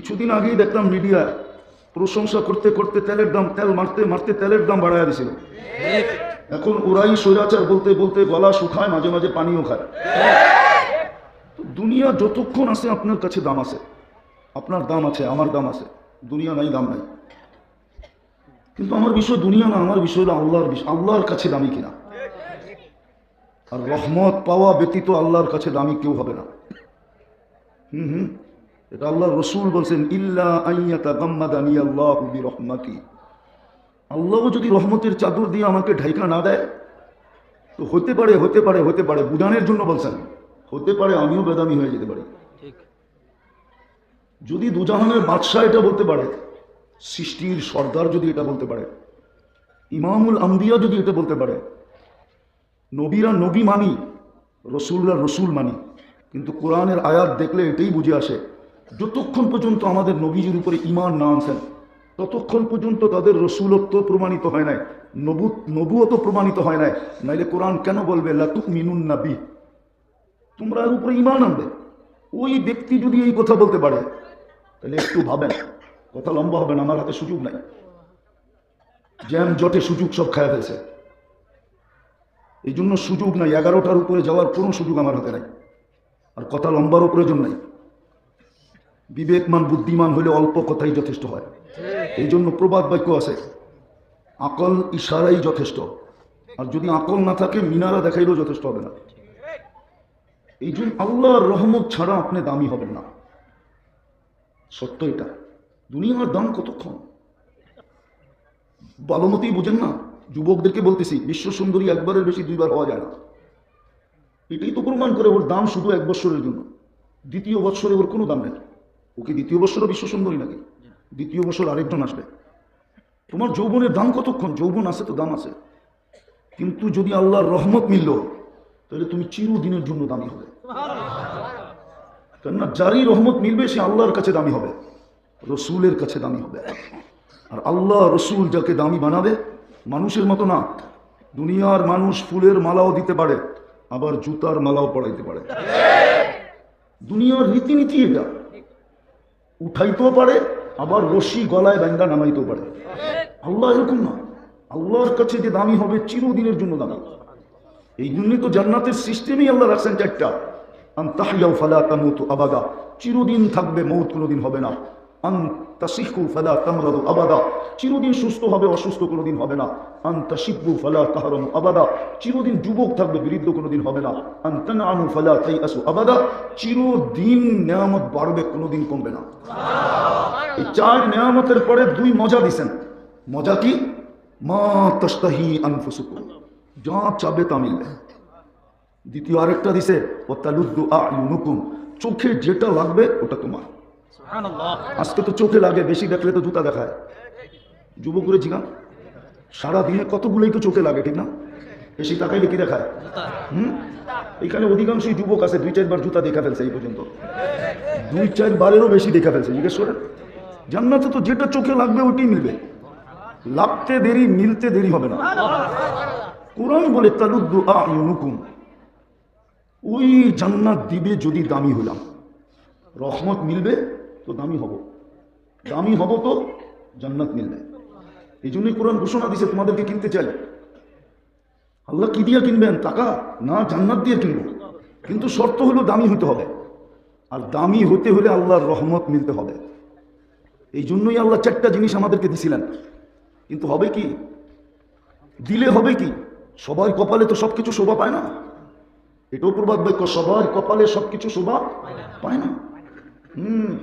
কিছুদিন আগেই দেখলাম মিডিয়া প্রশংসা করতে করতে তেলের দাম তেল মারতে মারতে তেলের দাম বাড়ায় দিছিল এখন ওরাই স্বৈরাচার বলতে বলতে গলা শুকায়, মাঝে মাঝে পানিও খায়। দুনিয়া যতক্ষণ আছে আপনার কাছে দাম আছে। আপনার দাম আছে, আমার দাম আছে। দুনিয়া নাই, দাম নাই। কিন্তু আমার বিষয় দুনিয়া না, আমার বিষয় আল্লাহর বিষয়। আল্লাহর কাছে দামি কিনা? আর রহমত পাওয়া ব্যতীত আল্লাহর কাছে দামি কেউ হবে না। হুম হুম। এটা আল্লাহ রসুল বলছেন ইল্লা আইয়াতা গাম্মাদানি আল্লাহ রহমাতি আল্লাহ যদি রহমতের চাদর দিয়ে আমাকে ঢাইকা না দেয় তো হতে পারে হতে পারে হতে পারে বুঝানোর জন্য বলছেন। হতে পারে আমিও বেদামি হয়ে যেতে পারি। যদি দুজাহানের বাদশাহ এটা বলতে পারে সৃষ্টির সর্দার যদি এটা বলতে পারে ইমামুল আমদিয়া যদি এটা বলতে পারে নবীরা নবী মানি রসুলরা রসুল মানি কিন্তু কোরআনের আয়াত দেখলে এটাই বুঝে আসে যতক্ষণ পর্যন্ত আমাদের নবীজির উপরে ইমান না আনছেন, ততক্ষণ পর্যন্ত তাদের রসুলত্ব প্রমাণিত হয় নাই নবু নবুয়ত প্রমাণিত হয় নাই। নাইলে কোরআন কেন বলবে, লাতুক মিনুন নাবি? তোমরা এর উপরে ইমান আনবে। ওই ব্যক্তি যদি এই কথা বলতে পারে, তাহলে একটু ভাবেন, কথা লম্বা হবে না, আমার হাতে সুযোগ নাই। জ্যাম, জটে সুযোগ সব খায় ফেলছে। এই জন্য সুযোগ নাই, এগারোটার উপরে যাওয়ার কোনো সুযোগ আমার হাতে নাই। আর কথা লম্বারও প্রয়োজন নাই। বিবেকমান, বুদ্ধিমান হলে অল্প কথাই যথেষ্ট হয়। এই জন্য প্রবাদ বাক্য আছে, আকল ইশারাই যথেষ্ট। আর যদি আকল না থাকে, মিনারা দেখাইলেও যথেষ্ট হবে না। এই জন্য আল্লাহর রহমত ছাড়া আপনি দামি হবেন না। সত্য এটা, দুনিয়ার দাম কতক্ষণ? ভালো বোঝেন না, যুবকদেরকে বলতেছি, বিশ্ব সুন্দরী একবারের বেশি দুইবার হওয়া যায় না। এটাই তো প্রমাণ করে ওর দাম শুধু এক বছরের জন্য, দ্বিতীয় বৎসরে ওর কোনো দাম নেই। ওকে দ্বিতীয় বছরও বিশ্ব সুন্দরী নাকি? দ্বিতীয় বছর আরেকজন আসবে। তোমার যৌবনের দাম কতক্ষণ? যৌবন আছে তো, দাম আছে। কিন্তু যদি আল্লাহর রহমত মিলল, তাহলে তুমি চিরদিনের জন্য দামি হবে। কেননা যারই রহমত মিলবে, সে আল্লাহর কাছে দামি হবে। রসুলের কাছে দামি হবে। আর আল্লাহ রসুল যাকে দামি বানাবে, মানুষের মতো না। দুনিয়ার মানুষ ফুলের মালাও দিতে পারে, আবার জুতার মালাও পড়াইতে পারে। দুনিয়ার রীতিনীতি এটা। উঠাইতেও পারে, আবার রশি গলায় ব্যাঙ্গা নামাইতেও পারে। আল্লাহ এরকম না। আল্লাহর কাছে যে দামি হবে, চিরদিনের জন্য দামি। এই জন্যই তো জান্নাতের সিস্টেমই আল্লাহ রাখছেন চারটা। আন তাহিয়াও ফালা তামুতু আবাদা। চিরদিন থাকবে, মৌত কোনোদিন হবে না। ফালা তামরাদু আবাদা। চিরদিন সুস্থ হবে অসুস্থ কোনোদিন হবে না। ফালা তাহরমু আবাদা। চিরদিন যুবক থাকবে বৃদ্ধ কোনোদিন হবে না। আন তানআমু ফালা তাইয়াসু আবাদা। চিরদিন নেয়ামত বাড়বে কোনোদিন কমবে না। এই চার নেয়ামতের পরে দুই মজা দিছেন। মজা কি? মা তস্তাহি আনফুসুকুম। যা চাবে তা মিলবে। দ্বিতীয় আরেকটা দিছে ও তালুদ্দু চোখে যেটা লাগবে ওটা তোমার। আজকে তো চোখে লাগে বেশি দেখলে তো জুতা দেখায়। যুবক করে জিগান সারাদিনে কতগুলোই তো চোখে লাগে ঠিক না? বেশি তাকাইলে কি দেখায়? হুম? এখানে অধিকাংশই যুবক আছে দুই চারবার জুতা দেখা ফেলছে এই পর্যন্ত। দুই চারবারেরও বেশি দেখা ফেলছে জিজ্ঞেস করেন। জান্নাতে তো যেটা চোখে লাগবে ওটাই মিলবে। লাগতে দেরি মিলতে দেরি হবে না। কোরআন বলে তালুদ্দু আয়ুনুকুম। ওই জান্নাত দিবে যদি দামি হলাম রহমত মিলবে তো দামি হব। দামি হব তো জান্নাত মিলবে। এই জন্যই কোরআন ঘোষণা দিছে, তোমাদেরকে কিনতে চাই। আল্লাহ কি দিয়ে কিনবেন? টাকা? না, জান্নাত দিয়ে কিনবো। কিন্তু শর্ত হলো দামি হতে হবে। আর দামি হতে হলে আল্লাহর রহমত মিলতে হবে। এই জন্যই আল্লাহ চারটা জিনিস আমাদেরকে দিছিলেন। কিন্তু হবে কি? দিলে হবে কি? সবার কপালে তো সব কিছু শোভা পায় না। এটাও প্রবাদ বাক্য, সবার কপালে সব কিছু শোভা পায় না। হুম।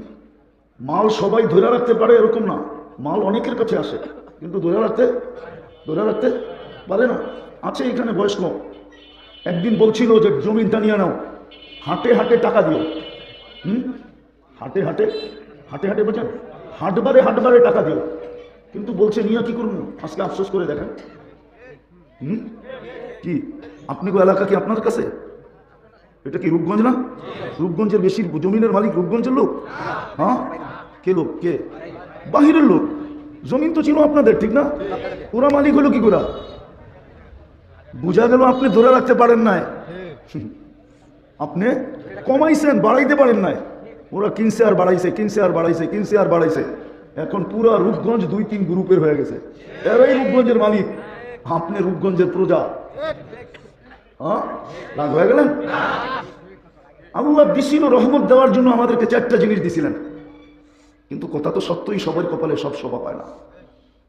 মাল সবাই ধরে রাখতে পারে এরকম না। মাল অনেকের কাছে আসে, কিন্তু ধরে রাখতে ধরে রাখতে পারে না। আছে এখানে বয়স্ক। একদিন বলছিল যে, জমিনটা নিয়ে নাও। হাটে হাটে টাকা দিও। হুম? হাটে হাটে হাটে হাটে বোঝেন হাটবারে হাটবারে টাকা দিও। কিন্তু বলছে, নিয়ে কি করুন? আজকে আফসোস করে দেখেন। হুম? কি? আপনি গো এলাকা কি আপনার কাছে? এটা কি রূপগঞ্জ না? রূপগঞ্জের বেশি জমিনের মালিক রূপগঞ্জের লোক? হ্যাঁ? কে লোক? কে? বাহিরের লোক। জমিন তো ছিল আপনাদের, ঠিক না? ওরা মালিক হলো কি করে? বুঝা গেল আপনি ধরে রাখতে পারেন নাই। আপনি কমাইছেন, বাড়াইতে পারেন নাই। ওরা কিনছে আর বাড়াইছে, কিনছে আর বাড়াইছে, কিনছে আর বাড়াইছে। এখন পুরা রূপগঞ্জ দুই তিন গ্রুপের হয়ে গেছে। এরাই রূপগঞ্জের মালিক। আপনি রূপগঞ্জের প্রজা। হ্যাঁ? রাগ হয়ে গেলেন? আল্লাহ দিছিল রহমত দেওয়ার জন্য আমাদেরকে চারটা জিনিস দিছিলেন। কিন্তু কথা তো সত্যই সবার কপালে সব শোভা পায় না।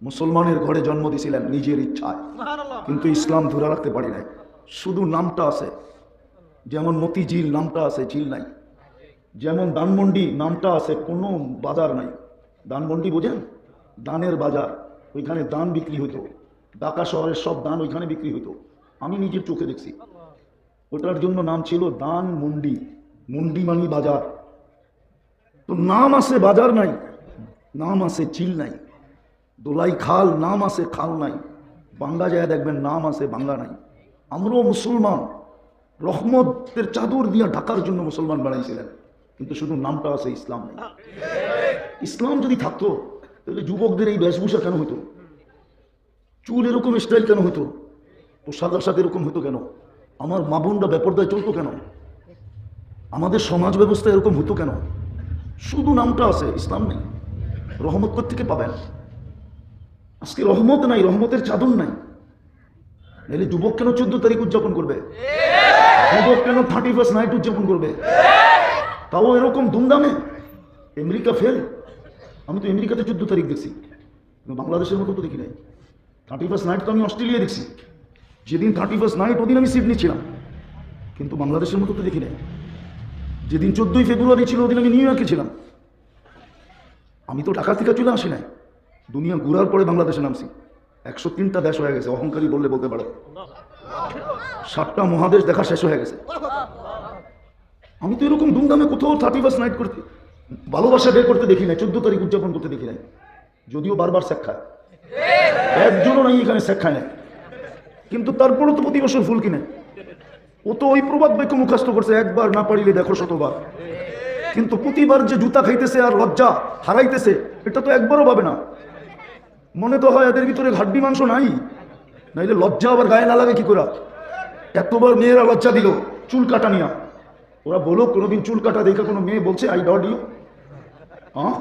মুসলমানের ঘরে জন্ম দিয়েছিলেন নিজের ইচ্ছায়। কিন্তু ইসলাম ধরে রাখতে পারি নাই। শুধু নামটা আছে। যেমন মতিঝিল নামটা আছে ঝিল নাই। যেমন দানমন্ডি নামটা আছে কোনো বাজার নাই। দানমন্ডি বোঝেন? দানের বাজার। ওইখানে দান বিক্রি হতো ঢাকা শহরের সব দান ওইখানে বিক্রি হতো আমি নিজের চোখে দেখছি। ওটার জন্য নাম ছিল দান মন্ডি মন্ডি মানি বাজার। তো নাম আছে বাজার নাই, নাম আছে চিল নাই, দোলাই খাল, নাম আছে খাল নাই বাংলা যায় দেখবেন নাম আছে বাংলা নাই। আমরাও মুসলমান, রহমতের চাদর দিয়া ঢাকার জন্য মুসলমান বানাইছিলেন, কিন্তু শুধু নামটা আছে ইসলাম নেই। ইসলাম যদি থাকতো, তাহলে যুবকদের এই বেশভূষা কেন হতো চুল এরকম স্টাইল কেন হতো পোশাক আশাক এরকম হতো কেন? আমার মা বোনরা ব্যাপারদায় চলতো কেন? আমাদের সমাজ ব্যবস্থা এরকম হতো কেন? শুধু নামটা আছে, ইসলাম নেই। রহমত থেকে পাবেন? আজকে রহমত নাই, রহমতের চাদর নাই। নাহলে যুবক কেন চোদ্দ তারিখ উদযাপন করবে? যুবক কেন থার্টি ফার্স্ট নাইট উদযাপন করবে? তাও এরকম ধুমধামে? আমেরিকা ফেল আমি তো আমেরিকাতে চোদ্দ তারিখ দেখছি। বাংলাদেশের মতো তো দেখি নাই। থার্টি ফার্স্ট নাইট তো আমি অস্ট্রেলিয়া দেখছি। যেদিন থার্টি ফার্স্ট নাইট, ওদিন আমি সিডনি ছিলাম। কিন্তু বাংলাদেশের মতো তো দেখি নাই। যেদিন চোদ্দোই ফেব্রুয়ারি ছিল, ওদিন আমি নিউ ইয়র্কে ছিলাম। আমি তো ঢাকা থেকে চলে আসি নাই। দুনিয়া ঘুরার পরে বাংলাদেশে নামছি। একশো তিনটা দেশ হয়ে গেছে, অহংকারী বললে বলতে পারো। সাতটা মহাদেশ দেখা শেষ হয়ে গেছে। আমি তো এরকম ধুমধামে কোথাও থার্টি ফার্স্ট নাইট করতে, ভালোবাসা বের করতে দেখি নাই, চোদ্দ তারিখ উদযাপন করতে দেখি নাই। যদিও বারবার শেখ একজনও নাই এখানে শেখ খায় না কিন্তু তারপরও তো প্রতি বছর ফুল কিনে। ও তো ওই প্রবাদ বাক্য মুখাস্ত করছে, একবার না পারিলে দেখো শতবার। কিন্তু প্রতিবার যে জুতা খাইতেছে আর লজ্জা হারাইতেছে, এটা তো একবারও পাবে না। মনে তো হয় এদের ভিতরে ঘাটবি মাংস নাই, নাইলে লজ্জা আবার গায়ে না লাগে কি করে এতবার মেয়েরা লজ্জা দিল, চুল কাটা নিয়া। ওরা বলো, কোনোদিন চুল কাটা দেখে কোনো মেয়ে বলছে, আই ডট ইউ? হ্যাঁ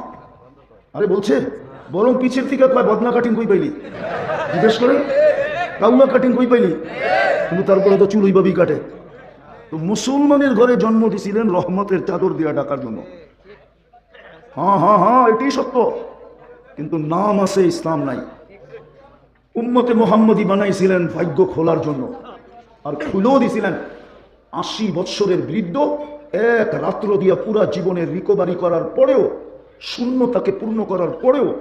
আরে বলছে, বরং পিছের থেকে বদনা কাটিং কই পাইলি? জিজ্ঞেস করেন কাউলা কাটিং কই পাইলি? কিন্তু তারপরে তো চুল ওইভাবেই কাটে। তো মুসলমানের ঘরে জন্ম দিয়েছিলেন রহমতের চাদর দিয়া ডাকার জন্য। হ্যাঁ হ্যাঁ হ্যাঁ এটাই সত্য। কিন্তু নাম আছে, ইসলাম নাই। উম্মতে মোহাম্মদী বানাইছিলেন ভাগ্য খোলার জন্য। আর খুলেও দিছিলেন আশি বৎসরের বৃদ্ধ এক রাত্র দিয়া পুরা জীবনের রিকভারি করার পরেও, শূন্যতাকে পূর্ণ করার পরেও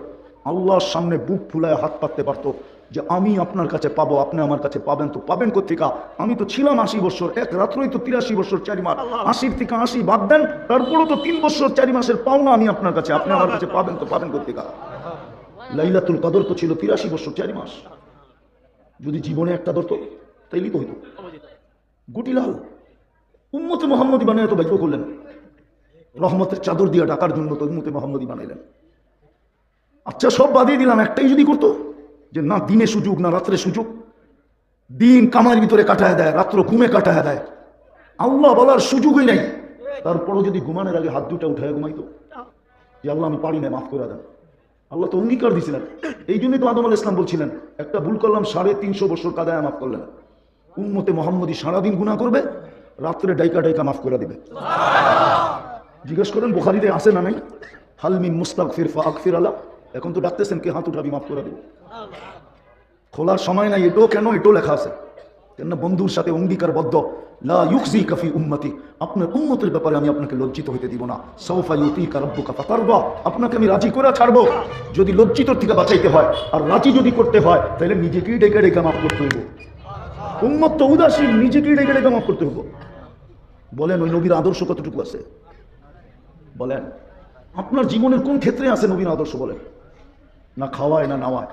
আল্লাহর সামনে বুক ফুলায় হাত পাততে পারতো। যে আমি আপনার কাছে পাবো আপনি আমার কাছে পাবেন তো পাবেন কোথেকা আমি তো ছিলাম আশি বছর এক রাত্রই তো তিরাশি বছর চারি মাস। আশির থেকে আশি বাদ দেন তারপরেও তো তিন বছর চারি মাসের পাওনা আমি আপনার কাছে আপনি আমার কাছে পাবেন তো পাবেন কোথেকা লাইলাতুল কদর তো ছিল তিরাশি বছর চারি মাস। যদি জীবনে একটা ধরতো তাইলেই তো হইতো। গুটিলাল উম্মতে মোহাম্মদী বানিয়ে তো ভাগ্য করলেন। রহমতের চাদর দিয়ে ডাকার জন্য তো উম্মতে মোহাম্মদী বানাইলেন। আচ্ছা সব বাদিয়ে দিলাম একটাই যদি করতো? যে না দিনে সুযোগ, না রাত্রে সুযোগ। দিন কামার ভিতরে কাটায় দেয়, রাত্র ঘুমে কাটায় দেয়। আল্লাহ বলার সুযোগই নেই। তারপরও যদি ঘুমানোর আগে হাত দুটা উঠায় ঘুমাইতো। যে আল্লাহ, আমি পারি না মাফ করে দেন। আল্লাহ তো অঙ্গীকার দিছিলেন। এই জন্যই তো আদম আল ইসলাম বলছিলেন, একটা ভুল করলাম, সাড়ে তিনশো বছর কাদায় মাফ করলেন। উম্মতে মোহাম্মদী সারাদিন গুণা করবে, রাত্রে ডাইকা ডাইকা মাফ করে দেবে। জিজ্ঞেস করেন, বোখারিতে আসে না নাই? হালমিন মুস্তাক ফিরফা আকফির আলা এখন তো ডাকতেছেন, কে হাত উঠাবি, মাফ করে দেবো খোলার সময় নাই, এটাও কেন, এটাও লেখা আছে। কেন বন্ধুর সাথে অঙ্গীকারবদ্ধ। লা ইউকজি কাফি উম্মতি। আপনার উম্মতের ব্যাপারে আমি আপনাকে লজ্জিত হতে দিব না। সৌফা ইউতিকা রব্বুকা ফাতারবা আপনাকে আমি রাজি করে ছাড়বো। যদি লজ্জিত থেকে বাঁচাইতে হয়, আর রাজি যদি করতে হয়, তাহলে নিজেকেই ডেকে ডেকে মাফ করতে হইব। উম্মত তো উদাসীন, নিজেকেই ডেকে ডেকে মাফ করতে হইব। বলেন, ওই নবীর আদর্শ কতটুকু আছে? বলেন, আপনার জীবনের কোন ক্ষেত্রে আছে নবীর আদর্শ বলেন? না খাওয়ায়, না নাওয়ায়,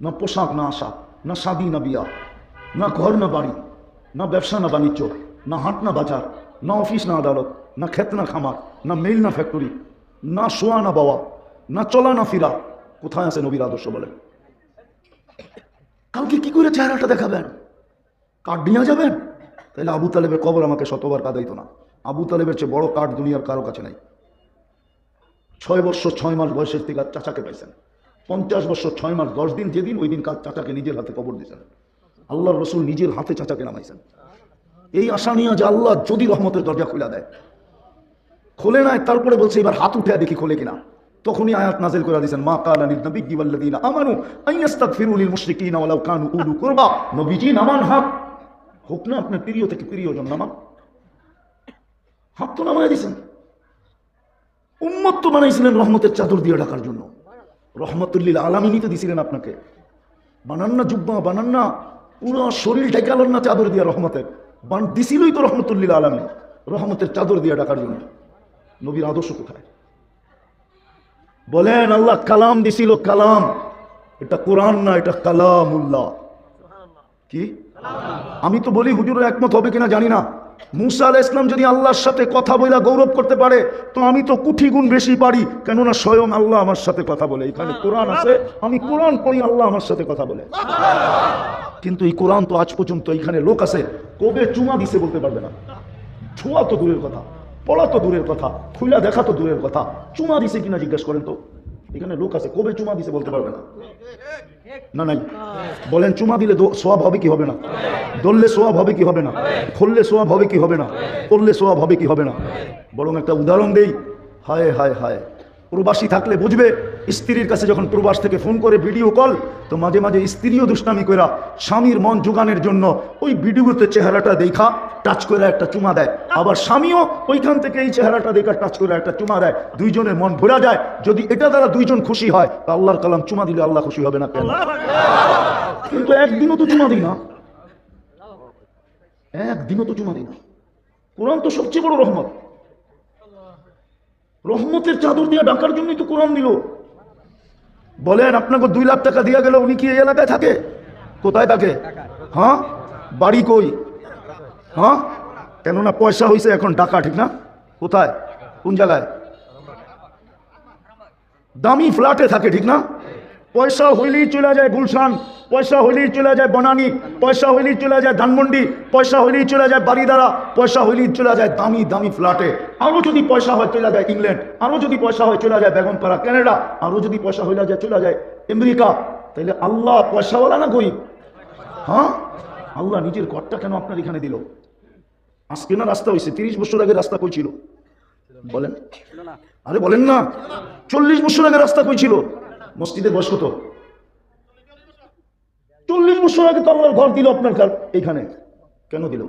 না পোশাক না আশা না শাদি, না বিয়া, না ঘর, না বাড়ি, না ব্যবসা, না বাণিজ্য, না হাট, না বাজার, না অফিস, না আদালত, না ক্ষেত, না খামার, না মেল, না ফ্যাক্টরি, না শোয়া, না বাওয়া, না চলা, না ফিরা। কোথায় আছে নবীর আদর্শ বলেন কালকে কি করে চেহারাটা দেখাবেন? কাঠ নিয়ে যাবেন? তাহলে আবু তালেবের কবর আমাকে শতবার কাঁদাইতো না। আবু তালেবের চেয়ে বড় কাঠ দুনিয়ার কারও কাছে নাই। ছয় বছর ছয় মাস বয়সের থেকে চাচাকে পাইছেন। পঞ্চাশ বছর, ছয় মাস, দশ দিন যেদিন, ওই দিন চাচাকে নিজের হাতে কবর দিয়েছেন। আল্লাহ রসুল নিজের হাতে চাচাকে নামাইছেন। এই আশা নিয়ে যে আল্লাহ যদি রহমতের দরজা খুলে দেয়। খোলে নাই, তারপরে বলছে, এবার হাত উঠে দেখি খোলে কিনা। তখনই আয়াত নাজিল করে দিয়েছেন, মা কালা নবিয়্যি ওয়াল্লাযীনা আমানু নবীজি নামান হাত। হোক না, আপনার প্রিয় থেকে প্রিয়জন নামান। হাত তো নামায় দিয়েছেন। উম্মত তো বানাইছিলেন রহমতের চাদর দিয়ে ঢাকার জন্য। রহমতুল্লিল আলামিনী তো দিছিলেন আপনাকে। বানান না জুব্বা বানান না পুরো শরীর ঢেকালেন না চাদর দিয়ে রহমতের। বান দিছিলই তো রহমতুল্লিল আলামিন। রহমতের চাদর দিয়ে ডাকার জন্য। নবীর আদর্শ কোথায়? বলেন, আল্লাহ কালাম দিছিল কালাম। এটা কোরআন না, এটা কালাম উল্লাহ কি? আমি তো বলি হুজুর একমত হবে কিনা জানি না। মুসা আলাহ ইসলাম যদি আল্লাহর সাথে কথা বলে গৌরব করতে পারে, তো আমি তো কুঠি গুণ বেশি পারি। কেননা স্বয়ং আল্লাহ আমার সাথে কথা বলে। এখানে কোরআন আছে, আমি কোরআন পড়ি, আল্লাহ আমার সাথে কথা বলে। কিন্তু এই কোরআন তো আজ পর্যন্ত এখানে লোক আছে, কবে চুমা দিছে বলতে পারবে না। ছোঁয়া তো দূরের কথা, পড়া তো দূরের কথা খুলা দেখা তো দূরের কথা। চুমা দিছে কিনা জিজ্ঞেস করেন তো। এখানে লোক আছে, কবে চুমা দিছে বলতে পারবে না। না নাই বলেন, চুমা দিলে সোয়াব হবে কি হবে না? দললে সোয়াব হবে কি হবে না? খুললে সোয়াব হবে কি হবে না? করলে সোয়াব হবে কি হবে না? বরং একটা উদাহরণ দেই। হায় হায় হায়। প্রবাসী থাকলে বুঝবে স্ত্রীর কাছে যখন প্রবাস থেকে ফোন করে ভিডিও কল, তো মাঝে মাঝে স্ত্রীও দুষ্টামি করা স্বামীর মন যোগানের জন্য ওই ভিডিওতে চেহারাটা দেখা টাচ করে একটা চুমা দেয়। আবার স্বামীও ওইখান থেকে এই চেহারাটা দেখা টাচ করে একটা চুমা দেয়। দুইজনের মন ভরা যায়। যদি এটা দ্বারা দুইজন খুশি হয়, তা আল্লাহর কালাম চুমা দিলে আল্লাহ খুশি হবে না কেন? কিন্তু একদিনও তো চুমা দিই না। একদিনও তো চুমা দিই না। কোরআন তো সবচেয়ে বড় রহমত। রহমতের চাদর দিয়ে ডাকার জন্যই তো কোরআন দিল। বলেন, আপনাকে দুই লাখ টাকা দিয়ে গেলে, উনি কি এই এলাকায় থাকে? কোথায় থাকে? হ্যাঁ? বাড়ি কই? হ্যাঁ? কেননা পয়সা হয়েছে এখন টাকা ঠিক না? কোথায়? কোন জায়গায়? দামি ফ্ল্যাটে থাকে, ঠিক না? পয়সা হইলেই চলে যায় গুলশান। পয়সা হইলেই চলে যায় বনানি, পয়সা হইলেই চলে যায় ধানমন্ডি, পয়সা হইলেই চলে যায় বাড়িদারা পয়সা হইলেই চলে যায় দামি দামি ফ্ল্যাটে আরও যদি পয়সা হয় চলে যায় ইংল্যান্ড, আরও যদি পয়সা হয় চলে যায় বেগমপাড়া, কানাডা, আরও যদি পয়সা হইলে যায় চলে যায় আমেরিকা, তাইলে আল্লাহ পয়সাওয়ালা না গরিব? হ্যাঁ? আল্লাহ নিজের ঘরটা কেন আপনার এখানে দিল? আজকে না রাস্তা হয়েছে তিরিশ বছর আগে রাস্তা কই ছিল? বলেন। আরে বলেন না, চল্লিশ বছর আগে রাস্তা কই ছিল? মসজিদের বয়স কত চল্লিশ বছর আগে তো আল্লাহর ঘর দিল আপনার কার এইখানে কেন দিল?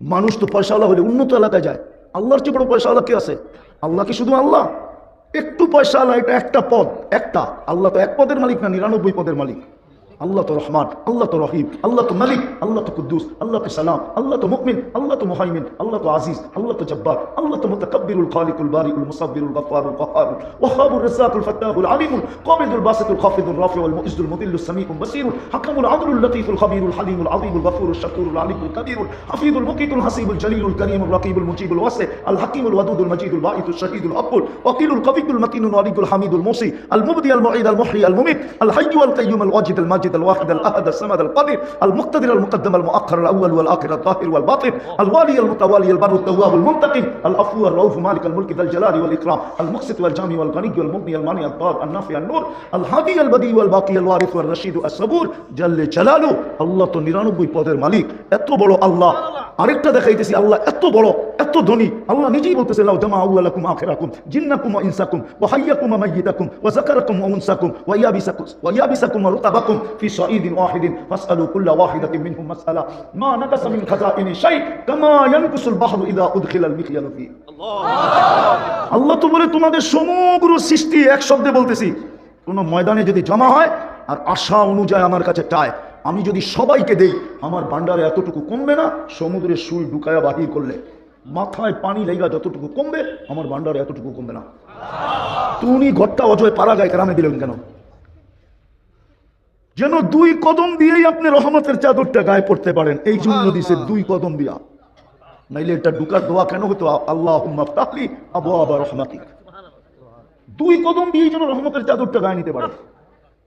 মানুষ তো পয়সাওয়ালা হলে উন্নত এলাকায় যায়। আল্লাহর চেয়ে বড় পয়সাওয়ালা কে আছে? আল্লাহ কি শুধু আল্লাহ? একটু পয়সাওয়ালা এটা একটা পদ, একটা। আল্লাহ তো এক পদের মালিক না, নিরানব্বই পদের মালিক। আল্লাহ তো রহমান আল্লাহ তো রহিম আল্লাহ তো মালিক আল্লাহ তো কুদ্দুস আল্লাহ তো সালাম আল্লাহ তো মুকমিন আল্লাহ তো মুহাইমিন আল্লাহ তো আজিজ আল্লাহ তো জব্বার আল্লাহ তো মুতাকাব্বিরুল খালিকুল বারিকুল মুসাব্বিরুল গফফারুল কহ্হারুল ওয়াহাবুর রাজ্জাকুল ফাত্তাহুল আলিমুল কাবিদুল বাসিতুল খাফিদুল রাফিউল মুইজুল মুদিল্লুস সামিউল বাসিরুল হাকামুল আদলুল লতীফুল খাবীরুল হালিমুল আযীমুল গফুরুল শাকুরুল আলিমুল কাবীরুল হাফিজুল মুকিতুল হাসিবুল জলিলুল করিমুল রাকিবুল মুজিবুল ওয়াসি আল হাকিমুল ওয়াদুদুল মজিদুল বাঈতুল শাহীদুল আব্বুল ওয়াকিলুল কবিকুল মাকিনুল ওয়ালিদুল হামিদুল মুসি আল মুবদি আল মুঈদ আল মুহয়ি আল মুমিত আল হাইয়্যু আল কাইয়্যুম আল ওয়াজিদ আল মাজিদ আল ওয়াহিদ আল আহাদ الصمد القدير المقتدر المقدم المؤخر الاول والاخر الظاهر والباطن الوالي المتوالي البر التواب المنتقم العفو الرؤوف مالك الملك ذا الجلال والاكرام المقسط والجامع والغني والمغني المانع الضار النافع النور الهادي البديع والباقي الوارث والرشيد الصبور جل جلاله الله তো 99 পদের মালিক এত বড় আল্লাহ আরেকটা দেখাইতেছি, আল্লাহ এত বড়, এত ধনী। আল্লাহ নিজেই বলতেছে, লাউ জামা আউয়ালাকুম আখিরাকুম, জিন্নাকুম ওয়া ইনসাকুম, ওয়া হাইয়াকুম ওয়া মাইয়িতাকুম, ওয়া যাকারাকুম ওয়া উনসাকুম, ওয়া ইয়াবিসাকুম ওয়া ইয়াবিসাকুম ওয়া রুতাবাকুম ফি ওয়াহিদিন, ফাসআলু কুল্লা ওয়াহিদাতিন মিনহুম মাসআলা, মা নাকাসা মিন খাজাইনি কামা ইয়ানকুসুল বাহরু ইযা ফি। আল্লাহ তো বলে, তোমাদের সমগ্র সৃষ্টি এক শব্দে বলতেছি, কোনো ময়দানে যদি জমা হয়, আর আশা অনুযায়ী আমার কাছে চায় আমি যদি সবাইকে দেই, আমার ভান্ডারে এতটুকু কমবে না সমুদ্রের সুই ঢুকায়া বাহির করলে, মাথায় পানি লেগা যতটুকু কমবে, আমার ভান্ডারে এতটুকু কমবে না। তুমি ঘরটা অজয় পারা যায় গ্রামে দিলেন কেন? যেন দুই কদম দিয়েই আপনি রহমতের চাদরটা গায়ে পড়তে পারেন। এই জন্য দিছে দুই কদম দিয়া। নাইলে এটা ঢুকার দোয়া কেন হতো? আল্লাহ তাহলি আবু আবার রহমাতিক। দুই কদম দিয়ে যেন রহমতের চাদরটা গায়ে নিতে পারে।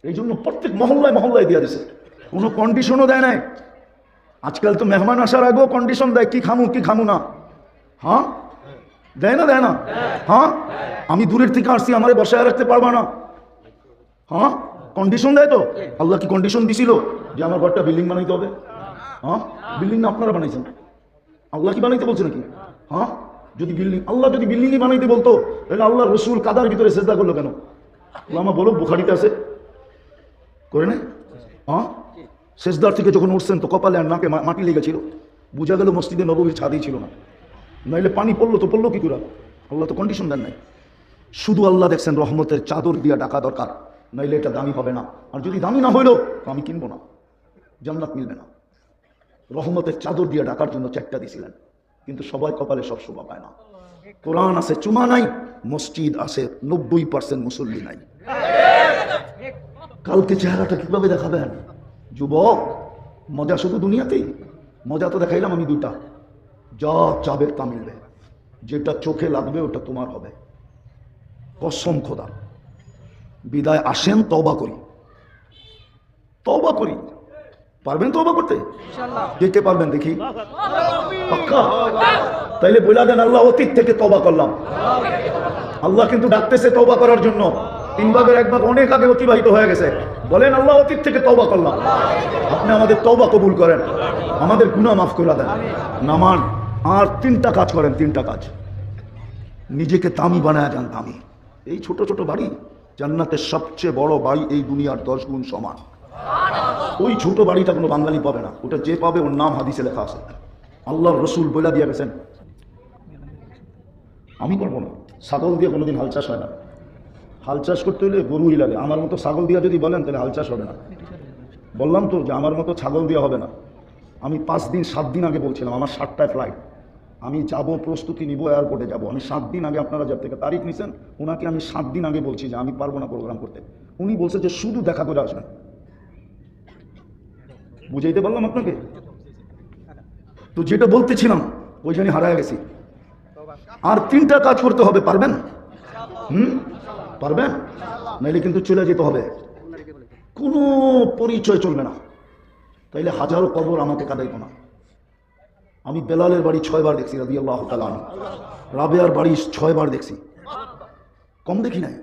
এই জন্য প্রত্যেক মহল্লায় মহল্লায় দিয়ে দিছে। কোনো কন্ডিশনও দেয় নাই। আজকাল তো মেহমান আসার আগেও কন্ডিশন দেয়, কি খামু কি খামু না। হ্যাঁ? দেয় না দেয় না? হ্যাঁ? আমি দূরের থেকে আসছি, আমারে বসায় রাখতে পারবা না। হ্যাঁ? কন্ডিশন দেয় তো? আল্লাহ কি কন্ডিশন দিছিল যে আমার ঘরটা বিল্ডিং বানাইতে হবে? হ্যাঁ? বিল্ডিং না আপনারা বানাইছেন? আল্লাহ কি বানাইতে বলছে নাকি? হ্যাঁ? যদি বিল্ডিং আল্লাহ যদি বিল্ডিংই বানাইতে বলতো, তাহলে আল্লাহ রসুল কাদার ভিতরে চেষ্টা করল কেন? আমার বলো বুখারিতে আছে। করে না। হ্যাঁ? শেষদার থেকে যখন উঠছেন তো কপালে আর নাকে মাটি লেগেছিল। বোঝা গেল মসজিদে নবীর ছাদেই ছিল না। নাইলে পানি পড়ল তো পড়ল কি করে? আল্লাহ তো কন্ডিশন দেন নাই। শুধু আল্লাহ দেখছেন রহমতের চাদর দিয়া ডাকা দরকার। নাইলে এটা দামি হবে না। আর যদি দামি না হইল, তো আমি কিনবো না। জান্নাত মিলবে না। রহমতের চাদর দিয়ে ডাকার জন্য চেকটা দিছিলেন। কিন্তু সবাই কপালে সব শোভা পায় না। কোরআন আছে, চুমা নাই, মসজিদ আছে, নব্বই পার্সেন্ট মুসল্লি নাই। কালকে চেহারাটা কীভাবে দেখাবেন? যুবক মজা শুধু দুনিয়াতেই? মজা তো দেখাইলাম আমি দুটা যা চাবে তা মিলবে। যেটা চোখে লাগবে ওটা তোমার হবে। কসম খোদা। বিদায় আসেন তবা করি। তবা করি। পারবেন তবা করতে? কে পারবেন দেখি। পাক্কা? তাইলে বইলা দেন আল্লাহ অতীত থেকে তবা করলাম। আল্লাহ কিন্তু ডাকতেছে তবা করার জন্য। তিন ভাগের এক ভাগ অনেক আগে অতিবাহিত হয়ে গেছে। বলেন, আল্লাহ অতীত থেকে তবা করলাম। আপনি আমাদের তবা কবুল করেন। আমাদের গুনাহ মাফ করে দেন। নামান আর তিনটা কাজ করেন, তিনটা কাজ। নিজেকে তামি বানায় যান তামি এই ছোট ছোট বাড়ি জান্নাতের সবচেয়ে বড় বাড়ি এই দুনিয়ার দশ গুণ সমান। ওই ছোট বাড়িটা কোনো বাঙালি পাবে না। ওটা যে পাবে, ওর নাম হাদিসে লেখা আছে। আল্লাহ রসুল বইলা দিয়ে গেছেন। আমি পারব না। ছাগল দিয়ে কোনোদিন হাল চাষ হয় না। হাল চাষ করতে হলে গরুই লাগে। আমার মতো ছাগল দিয়া যদি বলেন, তাহলে হাল চাষ হবে না। বললাম তো যে আমার মতো ছাগল দেওয়া হবে না। আমি পাঁচ দিন, সাত দিন আগে বলছিলাম, আমার সাতটায় ফ্লাইট আমি যাব, প্রস্তুতি নিব এয়ারপোর্টে যাব। আমি সাত দিন আগে আপনারা যার থেকে তারিখ নিছেন ওনাকে আমি সাত দিন আগে বলছি যে আমি পারব না প্রোগ্রাম করতে। উনি বলছে যে শুধু দেখা করে আসবেন। বুঝাইতে পারলাম আপনাকে? তো যেটা বলতেছিলাম ওইখানে হারায় গেছি। আর তিনটা কাজ করতে হবে, পারবেন? হুম? পারবেন? নাইলে কিন্তু চলে যেতে হবে। কোনো পরিচয় চলবে না। তাইলে হাজারো কবর আমাকে কাদাইব না। আমি বেলালের বাড়ি ছয়বার দেখছি রাবি আল্লাহ তালান রাবেয়ার বাড়ি ছয়বার দেখছি। কম দেখি নাই।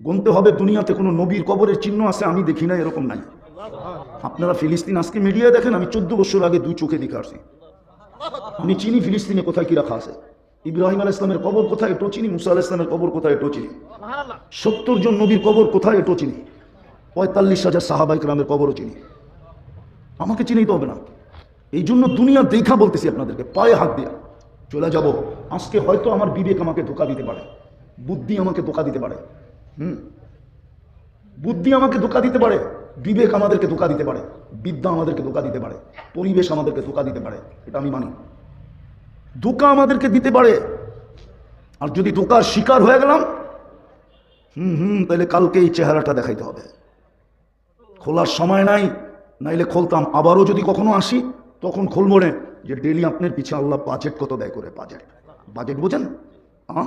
গুনতে হবে দুনিয়াতে কোনো নবীর কবরের চিহ্ন আছে, আমি দেখি না এরকম নাই। আপনারা ফিলিস্তিন আজকে মিডিয়ায় দেখেন, আমি চোদ্দ বছর আগে দুই চোখে দেখে আসছি। আমি চিনি ফিলিস্তিনে কোথায় কি রাখা আছে? ইব্রাহিম আল ইসলামের কবর কোথায় এটো চিনি মুসা আল ইসলামের কবর কোথায় এটো চিনি সত্তর জন নবীর কবর কোথায় এটো চিনি পঁয়তাল্লিশ হাজার সাহাবাই গ্রামের কবরও চিনি। আমাকে চিনেই তো হবে না। এই জন্য দুনিয়া দেখা বলতেছি আপনাদেরকে পায়ে হাত দেয়া। চলে যাব। আজকে হয়তো আমার বিবেক আমাকে ধোকা দিতে পারে। বুদ্ধি আমাকে ধোকা দিতে পারে। হুম? বুদ্ধি আমাকে ধোকা দিতে পারে। বিবেক আমাদেরকে ধোকা দিতে পারে। বিদ্যা আমাদেরকে ধোকা দিতে পারে। পরিবেশ আমাদেরকে ধোকা দিতে পারে। এটা আমি মানি। ধোকা আমাদেরকে দিতে পারে। আর যদি ধোকার শিকার হয়ে গেলাম, হুম হুম, তাহলে কালকে এই চেহারাটা দেখাইতে হবে। খোলার সময় নাই, নাইলে খোলতাম। আবারও যদি কখনো আসি, তখন খুলবো রে। যে ডেলি আপনার পিছে আল্লাহ বাজেট কত ব্যয় করে বাজেট বাজেট বোঝেন? হ্যাঁ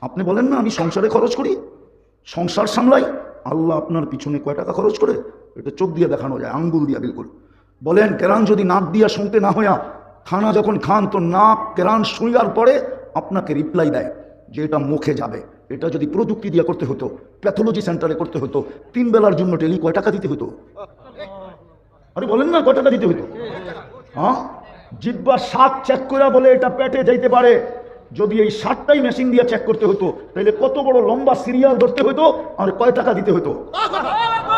আপনি বলেন না, আমি সংসারে খরচ করি? সংসার সামলাই, আল্লাহ আপনার পিছনে কয় টাকা খরচ করে? এটা চোখ দিয়ে দেখানো যায়, আঙ্গুল দিয়া, বিলকুল। বলেন কেরান যদি নাক দিয়া শুনতে না হইয়া খানা যখন খান তো নাক কেরান শুইয়ার পরে আপনাকে রিপ্লাই দেয় যে এটা মুখে যাবে। এটা যদি প্রযুক্তি দিয়ে করতে হতো প্যাথোলজি সেন্টারে করতে হতো, তিন বেলার জন্য ডেলি কয় টাকা দিতে হতো? আরে বলেন না কয় টাকা দিতে হতো? হ্যাঁ? জিব্বা সাত চেক করে বলে এটা পেটে যাইতে পারে। যদি এই সাতটাই মেশিন দিয়ে চেক করতে হতো তাহলে কত বড় লম্বা সিরিয়াল ধরতে হতো আর কয় টাকা দিতে হতো?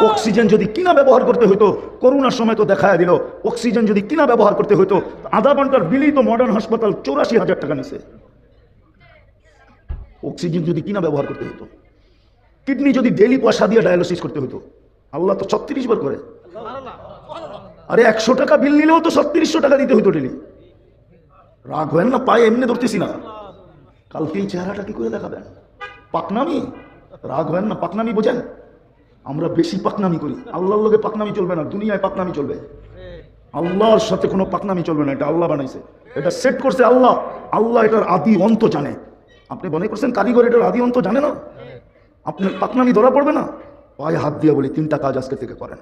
অক্সিজেন যদি কিনা ব্যবহার করতে হতো করোনার সময় তো দেখায় দিল, অক্সিজেন যদি কিনা ব্যবহার করতে হতো আধা ঘণ্টার বিলেই তো মডার্ন হাসপাতাল চৌরাশি হাজার টাকা নিছে। অক্সিজেন যদি কিনা ব্যবহার করতে হতো কিডনি যদি ডেলি পয়সা দিয়ে ডায়ালিসিস করতে হতো আল্লাহ তো ছত্রিশ বার করে। আরে একশো টাকা বিল নিলেও তো ছত্রিশশো টাকা দিতে হতো ডেলি রাগ হয় না, পায়ে এমনি ধরতেছি না। কালকে এই চেহারাটা কি করে দেখাবেন? পাকনামি? রাগ হয় না, পাকনামি বোঝেন? আমরা বেশি পাকনামি করি। আল্লাহর লোকে পাকনামি চলবে না, দুনিয়ায় পাকনামি চলবে। আল্লাহর সাথে কোনো পাকনামি চলবে না, এটা আল্লাহ বানাইছে। এটা সেট করছে আল্লাহ। আল্লাহ এটার আদি অন্ত জানে। আপনি মনে করছেন কারিগর এটার আদি অন্ত জানে না? আপনার পাকনামি ধরা পড়বে না? পায়ে হাত দিয়ে বলি, তিনটা কাজ আজকে থেকে করেন।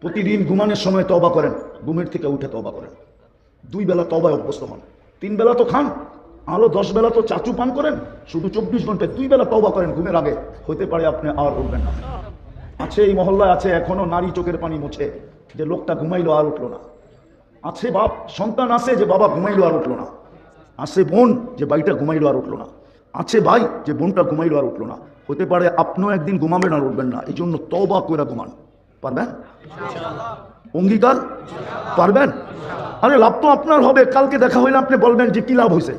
প্রতিদিন ঘুমানোর সময় তবা করেন, ঘুমের থেকে উঠে তবা করেন। দুই বেলা তবায় অভ্যস্ত হন। তিন বেলা তো খান আলো দশ বেলা তো চাচু পান করেন, শুধু চব্বিশ ঘন্টায় দুই বেলা তবা করেন ঘুমের আগে। হতে পারে আপনি আর উঠবেন না। আছে এই মহল্লায় আছে, এখনও নারী চোখের পানি মুছে। যে লোকটা ঘুমাইলো আর উঠল না। আছে বাপ, সন্তান আছে যে বাবা ঘুমাইলো আর উঠল না। আছে বোন যে ভাইটা ঘুমাইলো আর উঠল না। আছে ভাই যে বোনটা ঘুমাইলো আর উঠল না। হতে পারে আপনিও একদিন ঘুমাবেন আর উঠবেন না। এই জন্য তবা করে ঘুমান। পারবেন? অঙ্গীকার? পারবেন? আরে লাভ তো আপনার হবে। কালকে দেখা হইলে আপনি বলবেন যে কি লাভ হয়েছে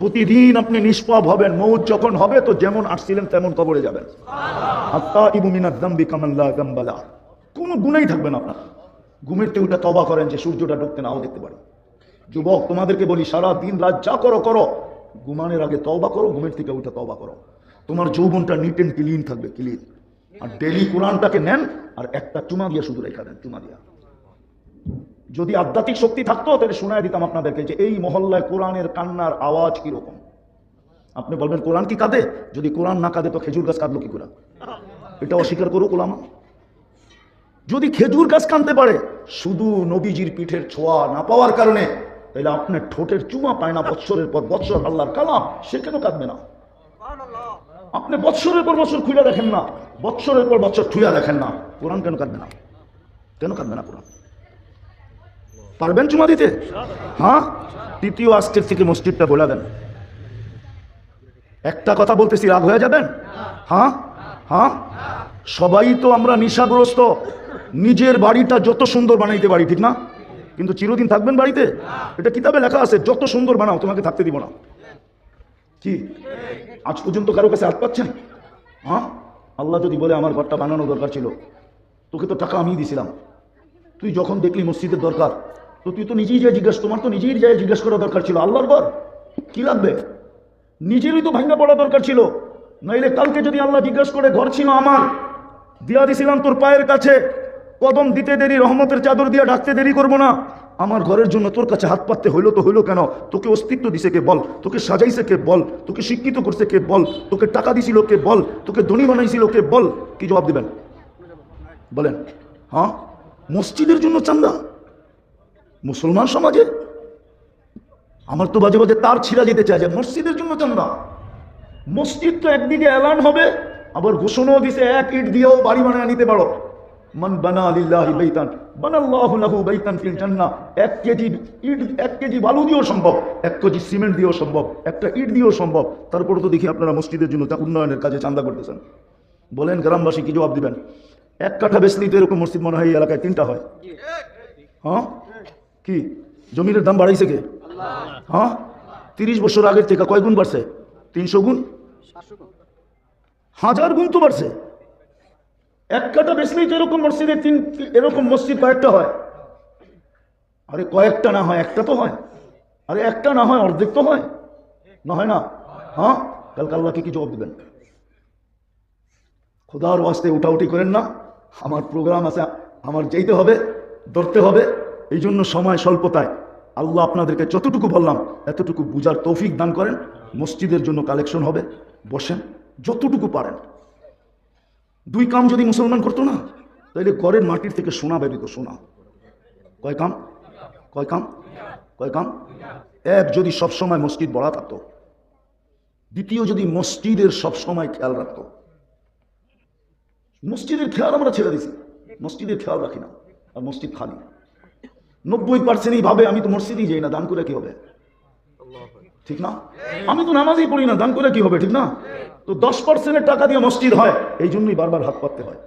প্রতিদিন আপনি নিষ্পাপ হবেন, মৌত যখন হবে, তো যেমন আসছিলেন তেমন কবরে যাবেন। আত্মা ইবুমিনা দাম্বি কামাল্লা গাম্বালা কোনো গুণাই থাকবেন আপনার। ঘুমের উঠে তবা করেন যে সূর্যটা ঢুকতে নাও দেখতে পারি যুবক, তোমাদেরকে বলি সারা দিন রাত যা করো করো। ঘুমানোর আগে তবা করো, ঘুমের থেকে উঠে তবা করো। তোমার যৌবনটা নিট অ্যান্ড ক্লিন থাকবে ক্লিন আর ডেলি কোরআনটাকে নেন, আর একটা চুমা দিয়া শুধু রেখা দেন, চুমা দিয়া। যদি আধ্যাত্মিক শক্তি থাকতো, তাহলে শোনায় দিতাম আপনাদেরকে যে এই মহল্লায় কোরআনের কান্নার আওয়াজ কীরকম। আপনি বলবেন, কোরআন কি কাঁদে? যদি কোরআন না কাঁদে, তো খেজুর গাছ কাঁদলো কি করে? এটা অস্বীকার করুক ওলামা। যদি খেজুর গাছ কানতে পারে, শুধু নবীজির পিঠের ছোঁয়া না পাওয়ার কারণে, তাহলে আপনার ঠোঁটের চুমা পায় না বৎসরের পর বৎসর আল্লাহর কালাম, সে কেন কাঁদবে না? আপনি বৎসরের পর বছর খুলে দেখেন না, বৎসরের পর বছর ঠুয়া দেখেন না, কোরআন কেন কাঁদবে না? কেন কাঁদবে না কোরআন? পারবেন চুমা দিতে? হ্যাঁ? তৃতীয় আজকের থেকে মসজিদটা বলে দেন। একটা কথা বলতেছি, রাগ হয়ে যাবেন? হ্যাঁ? হ্যাঁ? সবাই তো আমরা নিশাগ্রস্ত। নিজের বাড়িটা যত সুন্দর বানাইতে পারি, ঠিক না? কিন্তু চিরদিন থাকবেন বাড়িতে? এটা কিতাবে লেখা আছে, যত সুন্দর বানাও, তোমাকে থাকতে দিব না। কি? আজ পর্যন্ত কারও কাছে হাত পাচ্ছেন? হ্যাঁ? আল্লাহ যদি বলে আমার ঘরটা বানানো দরকার ছিল, তোকে তো টাকা আমি দিছিলাম। তুই যখন দেখলি মসজিদের দরকার তো তুই তো নিজেই যাই জিজ্ঞেস, তোমার তো নিজেই যাই জিজ্ঞেস করা দরকার ছিল। আল্লাহর ঘর, কি লাগবে? নিজেরই তো ভাঙ্গা পড়া দরকার ছিল। নইলে কালকে যদি আল্লাহ জিজ্ঞেস করে, ঘর ছিল আমার, দিয়া দিছিলাম তোর পায়ের কাছে, কদম দিতে দেরি, রহমতের চাদর দিয়ে ডাকতে দেরি করব না। আমার ঘরের জন্য তোর কাছে হাত পাততে হইল তো হইল কেন? তোকে অস্তিত্ব দিছে কে বল? তোকে সাজাইছে কে বল? তোকে শিক্ষিত করছে কে বল? তোকে টাকা দিছিল কে বল? তোকে ধনী বানাইছিল কে বল? কি জবাব দিবেন? বলেন হ্যাঁ? মসজিদের জন্য চান্দা? মুসলমান সমাজে? আমার তো বাজে বাজে তার ছিঁড়া যেতে চায় যে মসজিদের জন্য চান্দা মসজিদ তো একদিকে এলান হবে, আবার ঘোষণাও দিছে, এক ইট দিয়েও বাড়ি বানায় নিতে পারো। মান বানা লিল্লাহি বাইতান, বানাল্লাহু লাহু বাইতান ফিল জান্নাহ। এক কেজি ইট, এক কেজি বালু দিয়েও সম্ভব, এক কেজি সিমেন্ট দিয়েও সম্ভব, একটা ইট দিয়েও সম্ভব। তারপরে তো দেখি আপনারা মসজিদের জন্য উন্নয়নের কাজে চান্দা করতেছেন। বলেন গ্রামবাসী কি জবাব দিবেন? এক কাঠা বেসলেই তো এরকম মসজিদ মনে হয় এই এলাকায় তিনটা হয়। হ্যাঁ? কি? জমির দাম বাড়াইছে কে? হ্যাঁ? তিরিশ বছর আগের থেকে কয় গুণ বাড়ছে? তিনশো গুণ? হাজার গুণ তো বাড়ছে। এক কাটা বেসলেই তো এরকম মসজিদে তিন, এরকম মসজিদ কয়েকটা হয়। আরে কয়েকটা না হয়, একটা তো হয়। আরে একটা না হয়, অর্ধেক তো হয়। না হয় না? হ্যাঁ? কালকে আল্লাহকে কি জবাব দেবেন? খোদার ওয়াস্তে উঠাউটি করেন না। আমার প্রোগ্রাম আছে, আমার যেতে হবে, ধরতে হবে। এই জন্য সময় স্বল্পতায় আল্লাহ আপনাদেরকে যতটুকু বললাম, এতটুকু বুঝার তৌফিক দান করেন, মসজিদের জন্য কালেকশন হবে, বসেন, যতটুকু পারেন। দুই কাম যদি মুসলমান করতো না, তাহলে ঘরের মাটির থেকে সোনা বেরিত সোনা। কয় কাম? কয় কাম? কয় কাম? এক যদি সবসময় মসজিদ বড়া থাকতো, দ্বিতীয় যদি মসজিদের সবসময় খেয়াল রাখতো। মসজিদের খেয়াল আমরা ছেড়ে দিছি, মসজিদের খেয়াল রাখি না, আর মসজিদ খালি। নব্বই পার্সেন্টই ভাবে আমি তো মসজিদই যাই না, দান করে কি হবে? ঠিক না? আমি তো নামাজই পড়ি না, দান করে কি হবে, ঠিক না? তো দশ পার্সেন্টের টাকা দিয়ে মসজিদ হয়, এই জন্যই বারবার হাত পাততে হয়।